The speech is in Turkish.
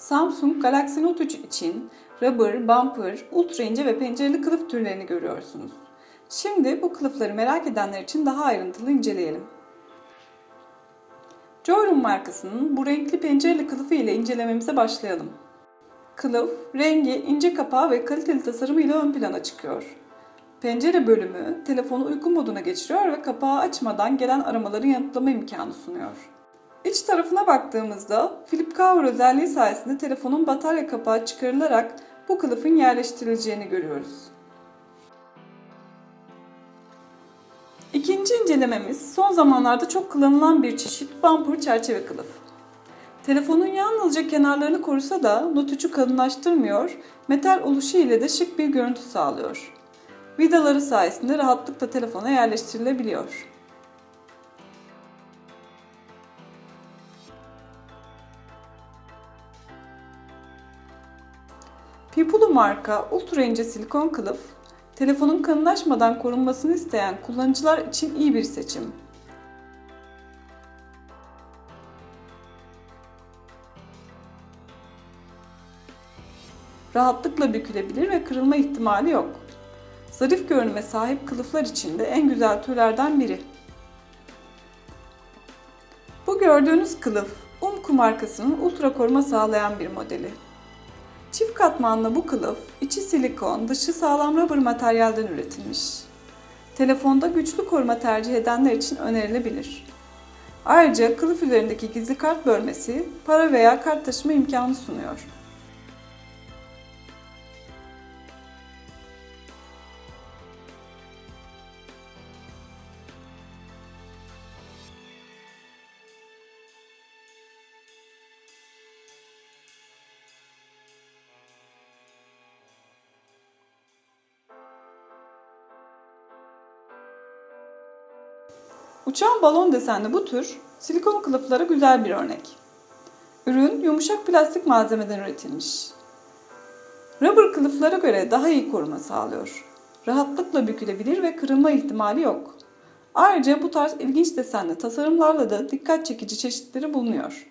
Samsung Galaxy Note 3 için rubber, bumper, ultra ince ve pencereli kılıf türlerini görüyorsunuz. Şimdi bu kılıfları merak edenler için daha ayrıntılı inceleyelim. Joyroom markasının bu renkli pencereli kılıfı ile incelememize başlayalım. Kılıf, rengi, ince kapağı ve kaliteli tasarımıyla ön plana çıkıyor. Pencere bölümü telefonu uyku moduna geçiriyor ve kapağı açmadan gelen aramaları yanıtlama imkanı sunuyor. İç tarafına baktığımızda Flip Cover özelliği sayesinde telefonun batarya kapağı çıkarılarak bu kılıfın yerleştirileceğini görüyoruz. İkinci incelememiz son zamanlarda çok kullanılan bir çeşit bumper çerçeve kılıf. Telefonun yalnızca kenarlarını korusa da Note 3'ü kalınlaştırmıyor, metal oluşu ile de şık bir görüntü sağlıyor. Vidaları sayesinde rahatlıkla telefona yerleştirilebiliyor. Pipulu marka ultra ince silikon kılıf, telefonun kalınlaşmadan korunmasını isteyen kullanıcılar için iyi bir seçim. Rahatlıkla bükülebilir ve kırılma ihtimali yok. Zarif görünüme sahip kılıflar için de en güzel türlerden biri. Bu gördüğünüz kılıf Umku markasının ultra koruma sağlayan bir modeli. Çift katmanlı bu kılıf içi silikon, dışı sağlam rubber materyalden üretilmiş. Telefonda güçlü koruma tercih edenler için önerilebilir. Ayrıca kılıf üzerindeki gizli kart bölmesi para veya kart taşıma imkanı sunuyor. Uçan balon desenli bu tür silikon kılıflara güzel bir örnek. Ürün yumuşak plastik malzemeden üretilmiş. Rubber kılıflara göre daha iyi koruma sağlıyor. Rahatlıkla bükülebilir ve kırılma ihtimali yok. Ayrıca bu tarz ilginç desenli tasarımlarla da dikkat çekici çeşitleri bulunuyor.